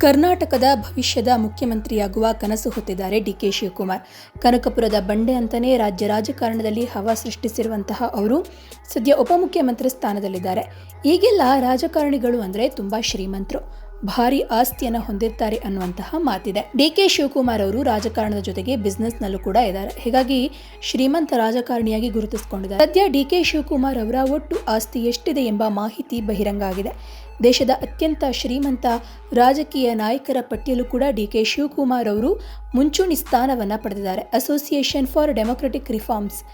ಕರ್ನಾಟಕದ ಭವಿಷ್ಯದ ಮುಖ್ಯಮಂತ್ರಿಯಾಗುವ ಕನಸು ಹೊತ್ತಿದ್ದಾರೆ ಡಿಕೆ ಶಿವಕುಮಾರ್. ಕನಕಪುರದ ಬಂಡೆ ಅಂತಾನೆ ರಾಜ್ಯ ರಾಜಕಾರಣದಲ್ಲಿ ಹವಾ ಸೃಷ್ಟಿಸಿರುವಂತಹ ಅವರು ಸದ್ಯ ಉಪಮುಖ್ಯಮಂತ್ರಿ ಸ್ಥಾನದಲ್ಲಿದ್ದಾರೆ. ಈಗೆಲ್ಲ ರಾಜಕಾರಣಿಗಳು ಅಂದರೆ ತುಂಬಾ ಶ್ರೀಮಂತರು. ಭಾರಿ ಆಸ್ತಿಯನ್ನು ಹೊಂದಿರ್ತಾರೆ ಅನ್ನುವಂತಹ ಮಾತಿದೆ. ಡಿ ಕೆ ಶಿವಕುಮಾರ್ ಅವರು ರಾಜಕಾರಣದ ಜೊತೆಗೆ ಬಿಸ್ನೆಸ್ನಲ್ಲೂ ಕೂಡ ಇದ್ದಾರೆ. ಹೀಗಾಗಿ ಶ್ರೀಮಂತ ರಾಜಕಾರಣಿಯಾಗಿ ಗುರುತಿಸಿಕೊಂಡಿದ್ದಾರೆ. ಸದ್ಯ ಡಿ ಕೆ ಶಿವಕುಮಾರ್ ಅವರ ಒಟ್ಟು ಆಸ್ತಿ ಎಷ್ಟಿದೆ ಎಂಬ ಮಾಹಿತಿ ಬಹಿರಂಗ ಆಗಿದೆ. ದೇಶದ ಅತ್ಯಂತ ಶ್ರೀಮಂತ ರಾಜಕೀಯ ನಾಯಕರ ಪಟ್ಟಿಯಲ್ಲೂ ಕೂಡ ಡಿ ಕೆ ಶಿವಕುಮಾರ್ ಅವರು ಮುಂಚೂಣಿ ಸ್ಥಾನವನ್ನು ಪಡೆದಿದ್ದಾರೆ. Association for democratic reforms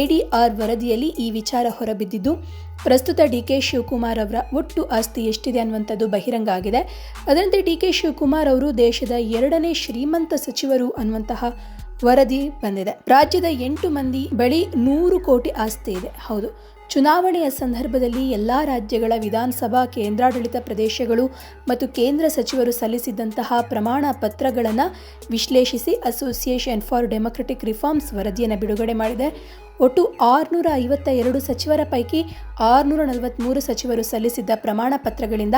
ADR ವರದಿಯಲ್ಲಿ ಈ ವಿಚಾರ ಹೊರಬಿದ್ದಿದ್ದು, ಪ್ರಸ್ತುತ ಡಿ ಕೆ ಶಿವಕುಮಾರ್ ಅವರ ಒಟ್ಟು ಆಸ್ತಿ ಎಷ್ಟಿದೆ ಅನ್ನುವಂಥದ್ದು ಬಹಿರಂಗ ಆಗಿದೆ. ಅದರಂತೆ ಡಿ ಕೆ ಶಿವಕುಮಾರ್ ಅವರು ದೇಶದ ಎರಡನೇ ಶ್ರೀಮಂತ ಸಚಿವರು ಅನ್ನುವಂತಹ ವರದಿ ಬಂದಿದೆ. ರಾಜ್ಯದ ಎಂಟು ಮಂದಿ ಬಳಿ ನೂರು ಕೋಟಿ ಆಸ್ತಿ ಇದೆ. ಹೌದು, ಚುನಾವಣೆಯ ಸಂದರ್ಭದಲ್ಲಿ ಎಲ್ಲ ರಾಜ್ಯಗಳ ವಿಧಾನಸಭಾ ಕೇಂದ್ರಾಡಳಿತ ಪ್ರದೇಶಗಳು ಮತ್ತು ಕೇಂದ್ರ ಸಚಿವರು ಸಲ್ಲಿಸಿದ್ದಂತಹ ಪ್ರಮಾಣ ಪತ್ರಗಳನ್ನು ವಿಶ್ಲೇಷಿಸಿ ಅಸೋಸಿಯೇಷನ್ ಫಾರ್ ಡೆಮೊಕ್ರೆಟಿಕ್ ರಿಫಾರ್ಮ್ಸ್ ವರದಿಯನ್ನು ಬಿಡುಗಡೆ ಮಾಡಿದೆ. ಒಟ್ಟು ಆರುನೂರ ಐವತ್ತ ಎರಡು ಸಚಿವರ ಪೈಕಿ ಆರುನೂರ ನಲವತ್ತ್ಮೂರು ಸಚಿವರು ಸಲ್ಲಿಸಿದ್ದ ಪ್ರಮಾಣ ಪತ್ರಗಳಿಂದ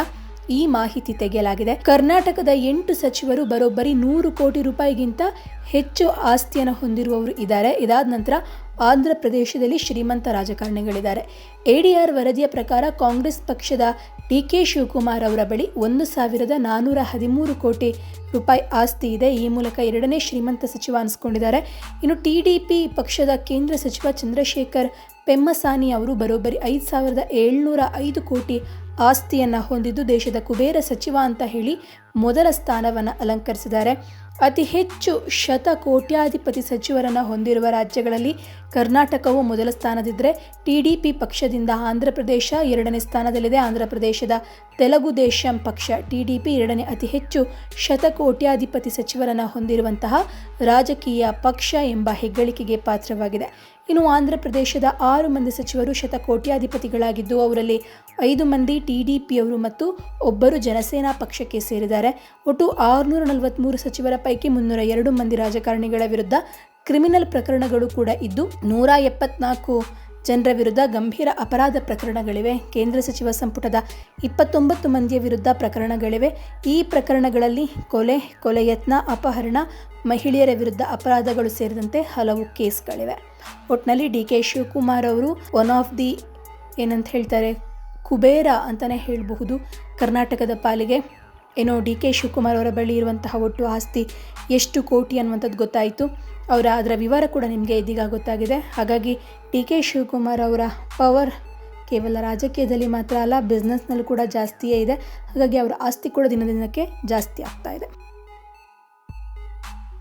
ಈ ಮಾಹಿತಿ ತೆಗೆಯಲಾಗಿದೆ. ಕರ್ನಾಟಕದ ಎಂಟು ಸಚಿವರು ಬರೋಬ್ಬರಿ ನೂರು ಕೋಟಿ ರೂಪಾಯಿಗಿಂತ ಹೆಚ್ಚು ಆಸ್ತಿಯನ್ನು ಹೊಂದಿರುವವರು ಇದ್ದಾರೆ. ಇದಾದ ನಂತರ ಆಂಧ್ರ ಪ್ರದೇಶದಲ್ಲಿ ಶ್ರೀಮಂತ ರಾಜಕಾರಣಿಗಳಿದ್ದಾರೆ. ಎಡಿಆರ್ ವರದಿಯ ಪ್ರಕಾರ ಕಾಂಗ್ರೆಸ್ ಪಕ್ಷದ ಡಿ ಕೆ ಶಿವಕುಮಾರ್ ಅವರ ಬಳಿ ಒಂದು ಸಾವಿರದ ನಾನ್ನೂರ ಹದಿಮೂರು ಕೋಟಿ ರೂಪಾಯಿ ಆಸ್ತಿ ಇದೆ. ಈ ಮೂಲಕ ಎರಡನೇ ಶ್ರೀಮಂತ ಸಚಿವ ಅನಿಸ್ಕೊಂಡಿದ್ದಾರೆ. ಇನ್ನು ಟಿ ಡಿ ಪಿ ಪಕ್ಷದ ಕೇಂದ್ರ ಸಚಿವ ಚಂದ್ರಶೇಖರ್ ಪೆಮ್ಮಸಾನಿ ಅವರು ಬರೋಬ್ಬರಿ ಐದು ಸಾವಿರದ ಏಳ್ನೂರ ಐದು ಕೋಟಿ ಆಸ್ತಿಯನ್ನು ಹೊಂದಿದ್ದು ದೇಶದ ಕುಬೇರ ಸಚಿವ ಅಂತ ಹೇಳಿ ಮೊದಲ ಸ್ಥಾನವನ್ನು ಅಲಂಕರಿಸಿದ್ದಾರೆ. ಅತಿ ಹೆಚ್ಚು ಶತ ಕೋಟ್ಯಾಧಿಪತಿ ಸಚಿವರನ್ನು ಹೊಂದಿರುವ ರಾಜ್ಯಗಳಲ್ಲಿ ಕರ್ನಾಟಕವು ಮೊದಲ ಸ್ಥಾನದಿದ್ದರೆ ಟಿ ಡಿ ಪಿ ಪಕ್ಷದಿಂದ ಆಂಧ್ರ ಪ್ರದೇಶ ಎರಡನೇ ಸ್ಥಾನದಲ್ಲಿದೆ. ಆಂಧ್ರ ಪ್ರದೇಶದ ತೆಲುಗು ದೇಶಂ ಪಕ್ಷ ಟಿ ಡಿ ಪಿ ಎರಡನೇ ಅತಿ ಹೆಚ್ಚು ಶತಕೋಟ್ಯಾಧಿಪತಿ ಸಚಿವರನ್ನು ಹೊಂದಿರುವಂತಹ ರಾಜಕೀಯ ಪಕ್ಷ ಎಂಬ ಹೆಗ್ಗಳಿಕೆಗೆ ಪಾತ್ರವಾಗಿದೆ. ಇನ್ನು ಆಂಧ್ರ ಪ್ರದೇಶದ ಆರು ಮಂದಿ ಸಚಿವರು ಶತಕೋಟ್ಯಾಧಿಪತಿಗಳಾಗಿದ್ದು ಅವರಲ್ಲಿ ಐದು ಮಂದಿ ಟಿ ಡಿ ಪಿಯವರು ಮತ್ತು ಒಬ್ಬರು ಜನಸೇನಾ ಪಕ್ಷಕ್ಕೆ ಸೇರಿದ್ದಾರೆ. ಒಟ್ಟು ಆರುನೂರ ನಲವತ್ತ್ಮೂರು ಸಚಿವರ ಪೈಕಿ ಮುನ್ನೂರ ಎರಡು ಮಂದಿ ರಾಜಕಾರಣಿಗಳ ವಿರುದ್ಧ ಕ್ರಿಮಿನಲ್ ಪ್ರಕರಣಗಳು ಕೂಡ ಇದ್ದು, ನೂರ ಎಪ್ಪತ್ನಾಲ್ಕು ಜನರ ವಿರುದ್ಧ ಗಂಭೀರ ಅಪರಾಧ ಪ್ರಕರಣಗಳಿವೆ. ಕೇಂದ್ರ ಸಚಿವ ಸಂಪುಟದ ಇಪ್ಪತ್ತೊಂಬತ್ತು ಮಂದಿಯ ವಿರುದ್ಧ ಪ್ರಕರಣಗಳಿವೆ. ಈ ಪ್ರಕರಣಗಳಲ್ಲಿ ಕೊಲೆ ಕೊಲೆ ಯತ್ನ, ಅಪಹರಣ, ಮಹಿಳೆಯರ ವಿರುದ್ಧ ಅಪರಾಧಗಳು ಸೇರಿದಂತೆ ಹಲವು ಕೇಸ್ಗಳಿವೆ. ಒಟ್ಟಿನಲ್ಲಿ ಡಿ ಕೆ ಶಿವಕುಮಾರ್ ಅವರು ಒನ್ ಆಫ್ ದಿ ಏನಂತ ಹೇಳ್ತಾರೆ, ಕುಬೇರ ಅಂತಲೇ ಹೇಳಬಹುದು. ಕರ್ನಾಟಕದ ಪಾಲಿಗೆ ಏನೋ ಡಿ ಕೆ ಶಿವಕುಮಾರ್ ಅವರ ಬಳಿ ಇರುವಂತಹ ಒಟ್ಟು ಆಸ್ತಿ ಎಷ್ಟು ಕೋಟಿ ಅನ್ನುವಂಥದ್ದು ಗೊತ್ತಾಯಿತು. ಅವರ ಅದರ ವಿವರ ಕೂಡ ನಿಮಗೆ ಇದೀಗ ಗೊತ್ತಾಗಿದೆ. ಹಾಗಾಗಿ ಡಿ ಕೆ ಶಿವಕುಮಾರ್ ಅವರ ಪವರ್ ಕೇವಲ ರಾಜಕೀಯದಲ್ಲಿ ಮಾತ್ರ ಅಲ್ಲ ಬಿಸ್ನೆಸ್ನಲ್ಲೂ ಕೂಡ ಜಾಸ್ತಿಯೇ ಇದೆ. ಹಾಗಾಗಿ ಅವರ ಆಸ್ತಿ ಕೂಡ ದಿನ ದಿನಕ್ಕೆ ಜಾಸ್ತಿ ಆಗ್ತಾ ಇದೆ.